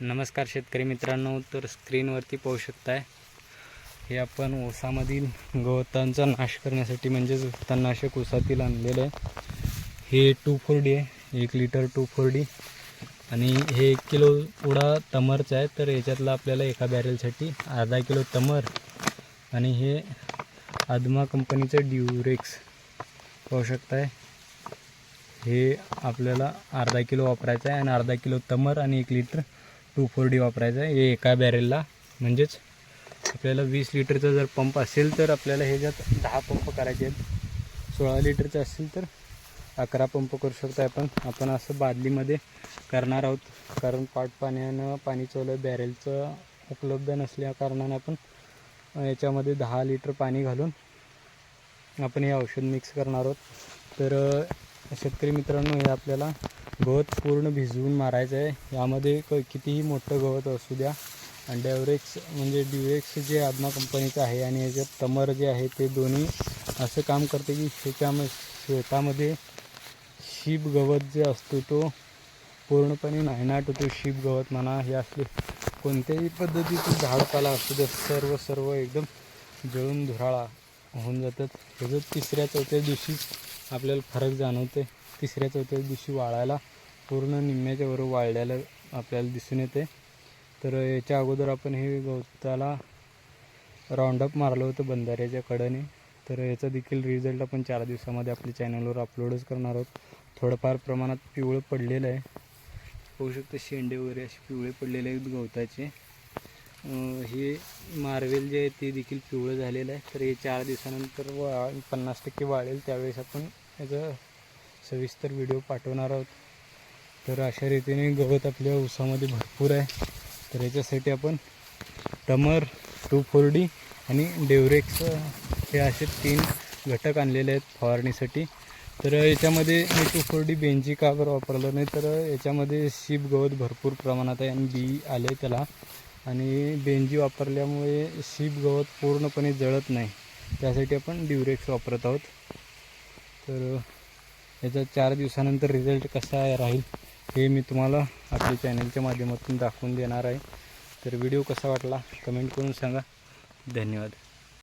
नमस्कार शेतकरी मित्रांनो तर स्क्रीनवरती पाहू शकताय हे आपण ऊसामधील गवतांचा नाश करण्यासाठी म्हणजेच तणनाशक ऊसातील आणलेलं आहे. हे टू फोर डी आहे एक लिटर टू फोर डी आणि हे एक किलो पुडा तमरचा आहे तर याच्यातला आपल्याला एका बॅरेलसाठी अर्धा किलो तमर आणि हे आदमा कंपनीचं ड्युरेक्स पाहू शकताय. हे आपल्याला अर्धा किलो वापरायचं आहे आणि अर्धा किलो तमर आणि एक लिटर टू फोर डी वापरायचं आहे. हे एका बॅरेलला म्हणजेच आपल्याला वीस लिटरचा जर पंप असेल तर आपल्याला ह्याच्यात दहा पंप करायचे आहेत. सोळा लिटरचं असेल तर अकरा पंप करू शकतो आपण. आपण असं बादलीमध्ये करणार आहोत. कारण पाट पाण्यानं पाणी चवलं बॅरेलचं उपलब्ध नसल्या कारणानं आपण याच्यामध्ये दहा लिटर पाणी घालून आपण हे औषध मिक्स करणार आहोत. तर शेतकरी मित्रांनो हे आपल्याला गवत पूर्ण भिजवून मारायचं आहे. यामध्ये क कितीही मोठं गवत असू द्या आणि डॅवरेक्स म्हणजे ड्युरेक्स जे आदमा कंपनीचं आहे आणि याच्यात तमर जे आहे ते दोन्ही असं काम करते की शेतामध्ये शेतामध्ये शीप गवत जे असतो तो पूर्णपणे नायनाट होतो. शीप गवत म्हणा हे असले कोणत्याही पद्धतीचं झाडपाला असू द्या सर्व सर्व एकदम जळून धुराळा होऊन जातात. त्याचं तिसऱ्या चौथ्या दिवशी आपल्याला फरक जाणवते तिसऱ्या चौथ्या दिवशी वाळायला पूर्ण निम्म्याच्या वर वाळल्याला आपल्याला दिसून येते तर याच्या अगोदर आपण हे गवताला राऊंडअप मारलं होतं बंधाऱ्याच्या कडेने. तर याचा देखील रिझल्ट आपण चार दिवसामध्ये आपल्या चॅनलवर अपलोडच करणार आहोत. थोडंफार प्रमाणात पिवळं पडलेलं आहे. होऊ शकतं शेंडे वगैरे असे पिवळे पडलेले आहेत गवताचे. हे मार्वेल जे आहे ते देखील पिवळं झालेलं आहे. तर हे चार दिवसानंतर वा पन्नास टक्के वाळेल. त्यावेळेस आपण याचा सविस्तर व्हिडिओ पाठवणार आहोत. तर अशा रीतीने गवत आपल्या ऊसामध्ये भरपूर आहे. तर याच्यासाठी आपण टमर टू फोर डी आणि डेवरेक्स हे असे तीन घटक आणलेले आहेत फवारणीसाठी. तर याच्यामध्ये मी टू फोर डी बेंजी का बरं वापरलं नाही तर याच्यामध्ये शीप गवत भरपूर प्रमाणात आहे आणि बी आले त्याला. आणि बेंजी वापरल्यामुळे शीप गवत पूर्णपणे जळत नाही. त्यासाठी आपण ड्युरेक्स वापरत आहोत. तर याचा चार दिवसानंतर रिझल्ट कसा राहील हे मी तुम्हाला आपल्या चॅनलच्या माध्यमातून दाखवून देणार आहे. तर व्हिडिओ कसा वाटला कमेंट करून सांगा. धन्यवाद.